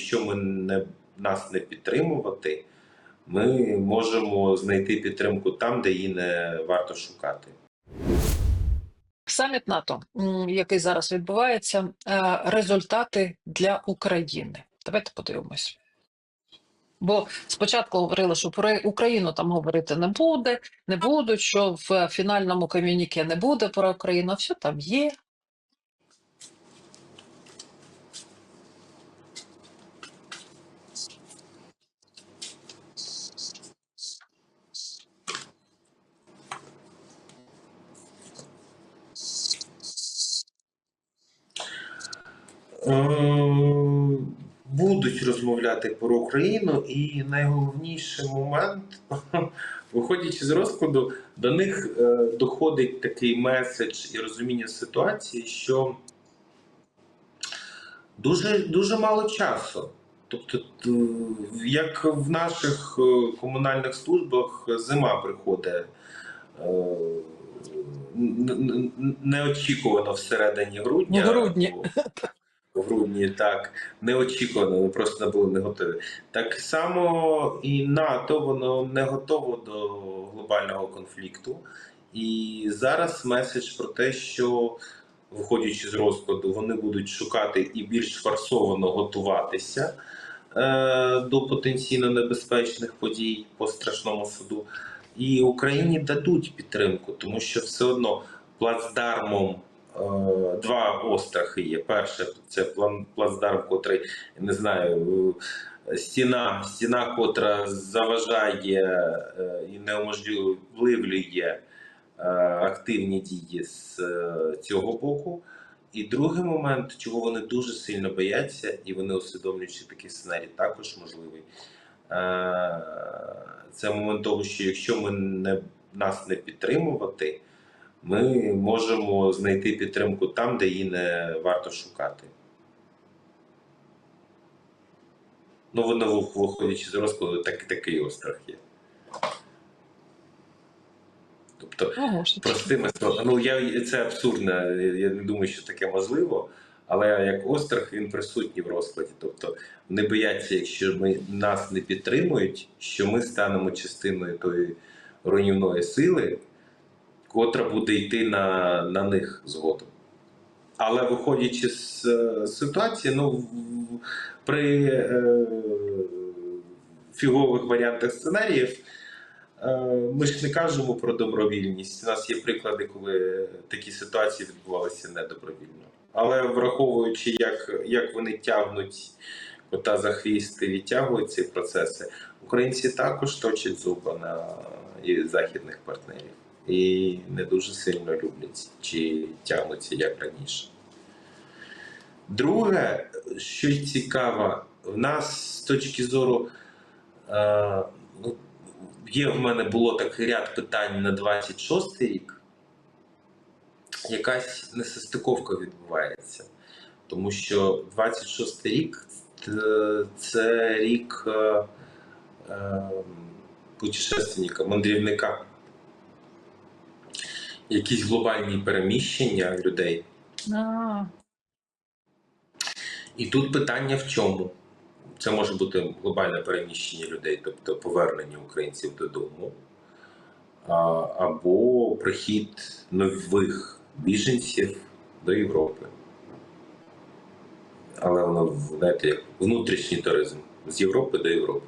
якщо ми не, нас не підтримувати, ми можемо знайти підтримку там, де її не варто шукати. Саміт НАТО, який зараз відбувається, е, результати для України. Давайте подивимось. Бо спочатку говорили, що про Україну там говорити не буде, не будуть, що в фінальному ком'юніке не буде про Україну. Все там є. Будуть розмовляти про Україну, і найголовніший момент, виходячи з розкладу, до них е, доходить такий меседж і розуміння ситуації, що дуже, дуже мало часу. Тобто, як в наших е, комунальних службах зима приходить е, неочікувано всередині грудня. В грудні. В грудні, так, неочікувано, ми просто не були не готові. Так само і НАТО воно не готово до глобального конфлікту. І зараз меседж про те, що, виходячи з розкладу, вони будуть шукати і більш форсовано готуватися е, до потенційно небезпечних подій по страшному суду. І Україні дадуть підтримку, тому що все одно плацдармом. Е, Два острахи є. Перше це плацдарм, котрий не знаю, е, стіна, стіна, котра заважає е, і неуможливлює активні дії з цього боку. І другий момент, чого вони дуже сильно бояться, і вони усвідомлюють, такий сценарій також можливий. Це момент того, що якщо ми не, нас не підтримувати, ми можемо знайти підтримку там, де її не варто шукати. Ну, воно виходячи з розкладу, так, такий острах є. Тобто, це. простими словами, ну я це абсурдно, я не думаю, що таке можливо. Але як острах він присутній в розкладі. Тобто вони бояться, якщо ми нас не підтримують, що ми станемо частиною тої руйнівної сили, котра буде йти на, на них згодом. Але виходячи з е, ситуації, ну при е, фігових варіантах сценаріїв. Е, Ми ж не кажемо про добровільність. У нас є приклади, коли такі ситуації відбувалися недобровільно. Але враховуючи, як, як вони тягнуть кота за хвіст і відтягують ці процеси, українці також точать зуби на західних партнерів і не дуже сильно люблять чи тягнуться як раніше. Друге, що цікаво, в нас з точки зору. Е, ну, Є в мене було такий ряд питань на 26 рік. Якась несостиковка відбувається. Тому що 26 рік це рік е, е, путешественника, мандрівника. Якісь глобальні переміщення людей. А, І тут питання в чому? Це може бути глобальне переміщення людей, тобто повернення українців додому, або прихід нових біженців до Європи. Але воно, знаєте, як внутрішній туризм з Європи до Європи.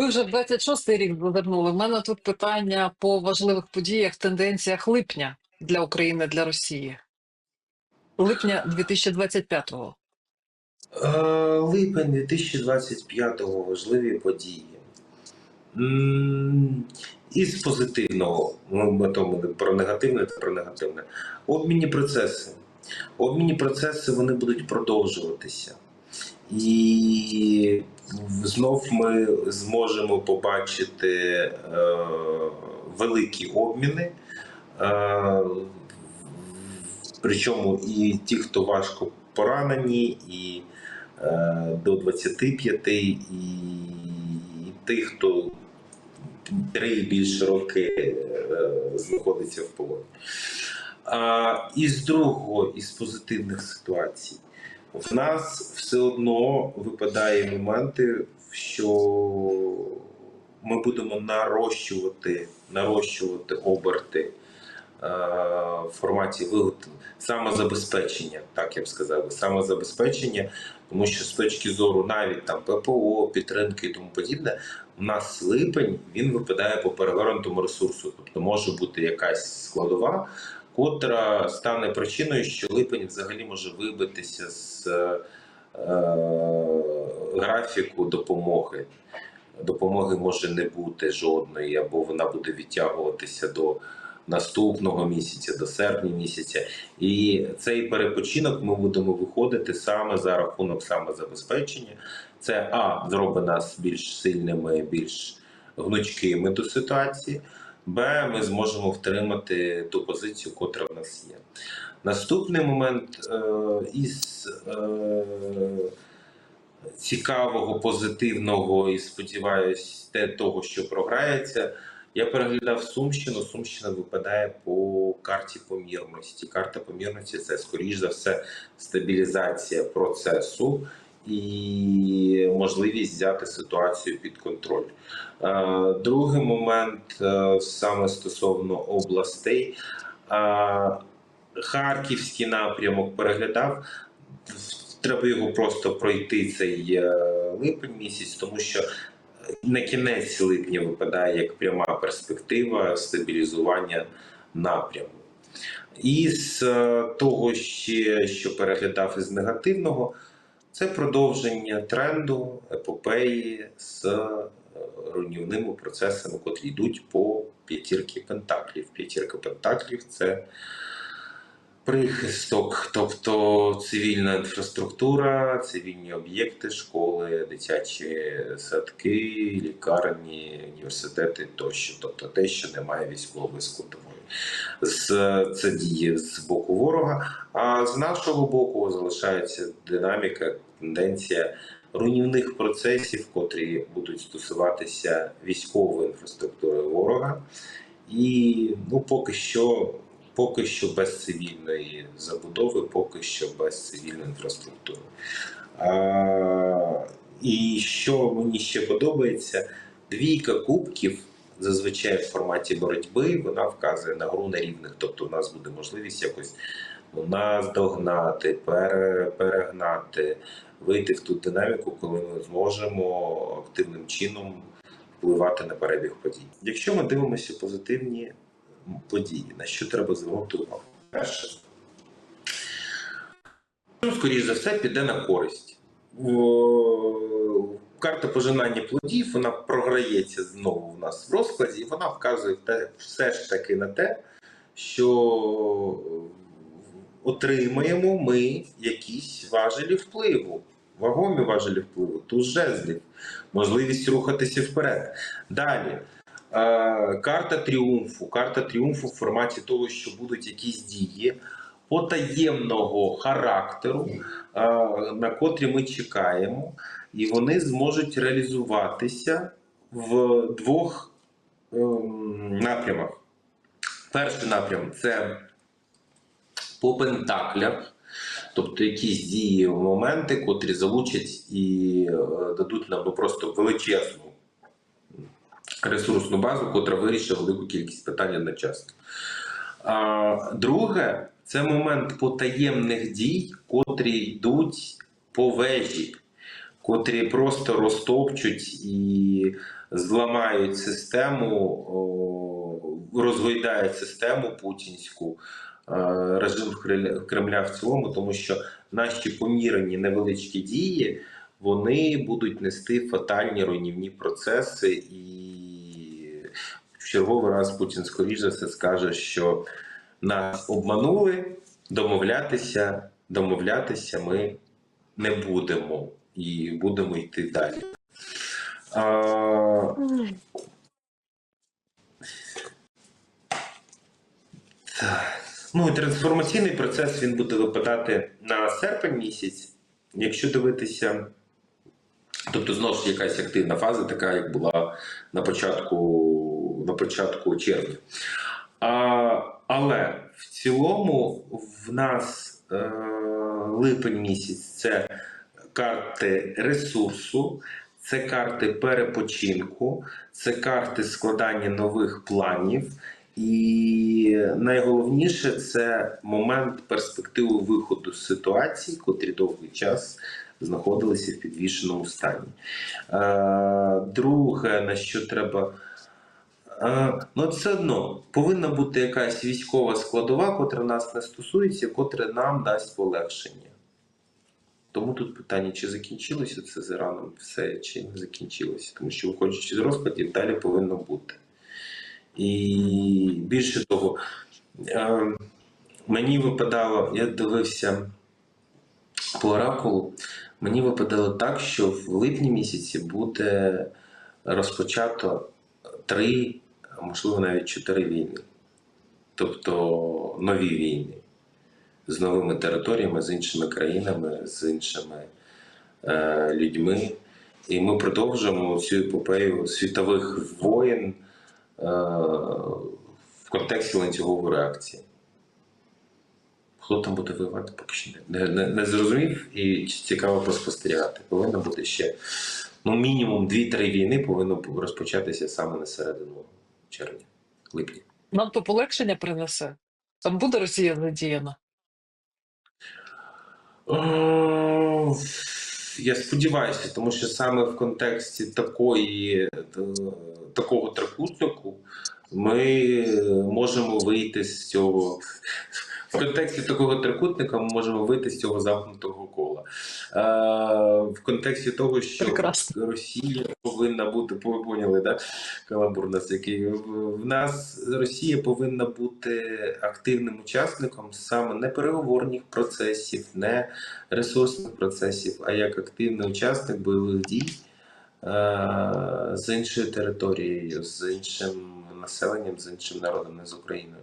Ви вже 26-й рік завернули. У мене тут питання по важливих подіях, тенденціях липня для України, для Росії. Липня 2025-го. Е, Липень 2025-го важливі події. Із позитивного, ми тому про негативне та про негативне. Обмінні процеси. Обмінні процеси вони будуть продовжуватися. І знов ми зможемо побачити е, великі обміни. Е, причому і ті, хто важко поранені, і е, до 25, і, і тих, хто три і більше роки е, знаходиться в полоні. А, і з другого, із позитивних ситуацій, в нас все одно випадає моменти, що ми будемо нарощувати, нарощувати оберти е, в форматі вигот... самозабезпечення, так я б сказав, самозабезпечення, тому що з точки зору навіть там ППО, підтримки і тому подібне, у нас липень він випадає по перевернутому ресурсу, тобто може бути якась складова, котра стане причиною, що липень взагалі може вибитися з е, графіку допомоги. Допомоги може не бути жодної, або вона буде відтягуватися до наступного місяця, до серпня місяця. І цей перепочинок ми будемо виходити саме за рахунок самозабезпечення. Це А зробить нас більш сильними, більш гнучкими до ситуації. Б, ми зможемо втримати ту позицію, котра в нас є. Наступний момент е, із е, цікавого, позитивного і сподіваюсь, те того, що програється. Я переглядав Сумщину. Сумщина випадає по карті помірності. Карта помірності це, скоріш за все, стабілізація процесу і можливість взяти ситуацію під контроль. Е, Другий момент е, саме стосовно областей. Е, Харківський напрямок переглядав. Треба його просто пройти цей липень місяць, тому що на кінець липня випадає як пряма перспектива стабілізування напряму. І з того, ще, що переглядав із негативного, це продовження тренду епопеї з е, руйнівними процесами, котрі йдуть по п'ятірки пентаклів. П'ятірка пентаклів це прихисток, тобто цивільна інфраструктура, цивільні об'єкти, школи, дитячі садки, лікарні, університети тощо, тобто те, що немає військової складової. З це діє з боку ворога. А з нашого боку залишається динаміка, тенденція руйнівних процесів, котрі будуть стосуватися військової інфраструктури ворога. І ну, поки що поки що без цивільної забудови, поки що без цивільної інфраструктури. А, і що мені ще подобається, двійка кубків зазвичай в форматі боротьби вона вказує на гру на рівних. Тобто, у нас буде можливість якось ну, нас догнати, пере, перегнати, вийти в ту динаміку, коли ми зможемо активним чином впливати на перебіг подій. Якщо ми дивимося позитивні події, на що треба звернути увагу? Перше, скоріш за все, піде на користь. Карта пожинання плодів вона програється знову в нас в розкладі, і вона вказує те, все ж таки на те, що отримаємо ми якісь важелі впливу, вагомі важелі впливу, туз жезлів, можливість рухатися вперед. Далі. Е, Карта тріумфу. Карта тріумфу в форматі того, що будуть якісь дії потаємного характеру, е, на котрі ми чекаємо, і вони зможуть реалізуватися в двох ем, напрямах. Перший напрям це по пентаклях, тобто якісь дії, моменти, котрі залучать і е, дадуть нам просто величезну ресурсну базу, котра вирішить велику кількість питань одночасно. А, друге, це момент потаємних дій, котрі йдуть по вежі, котрі просто розтопчуть і зламають систему, розгойдають систему путінську, е, режим Кремля- в цілому, тому що наші помірені невеличкі дії вони будуть нести фатальні руйнівні процеси, і в черговий раз Путін скоріш за все скаже, що нас обманули, домовлятися, домовлятися ми не будемо і будемо йти далі. А. Ну і трансформаційний процес він буде випадати на серпень місяць. Якщо дивитися, тобто знову ж якась активна фаза, така як була на початку, на початку червня. А, Але в цілому в нас е, липень місяць це карти ресурсу, це карти перепочинку, це карти складання нових планів. І найголовніше це момент перспективи виходу з ситуації, котрі довгий час знаходилися в підвішеному стані. Е, друге, на що треба. Е, ну, все одно повинна бути якась військова складова, котра нас не стосується, котра нам дасть полегшення. Тому тут питання, чи закінчилося це з Іраном все, чи не закінчилося. Тому що, виходячи з розкладів, далі повинно бути. І більше того, е, мені випадало, я дивився по оракулу, мені випадало так, що в липні місяці буде розпочато три, а можливо навіть чотири війни. Тобто нові війни з новими територіями, з іншими країнами, з іншими е, людьми. І ми продовжимо цю епопею світових воєн е, в контексті ланцюгової реакції. Хто там буде воювати, поки що не, не, не зрозумів і цікаво поспостерігати. Повинно бути ще ну, мінімум 2-3 війни повинно розпочатися саме на середину червня, липня. Нам то полегшення принесе. Там буде Росія задіяна. О, Я сподіваюся, тому що саме в контексті такої, е, такого трикутнику ми можемо вийти з цього. В контексті такого трикутника ми можемо вийти з цього замкнутого кола. Е, в контексті того, що Прекрасно. Росія повинна бути, ви поняли, да? каламбур нас який. В в нас Росія повинна бути активним учасником саме не переговорних процесів, не ресурсних процесів, а як активний учасник бойових дій е- з іншою територією, з іншим населенням, з іншим народом, не з Україною.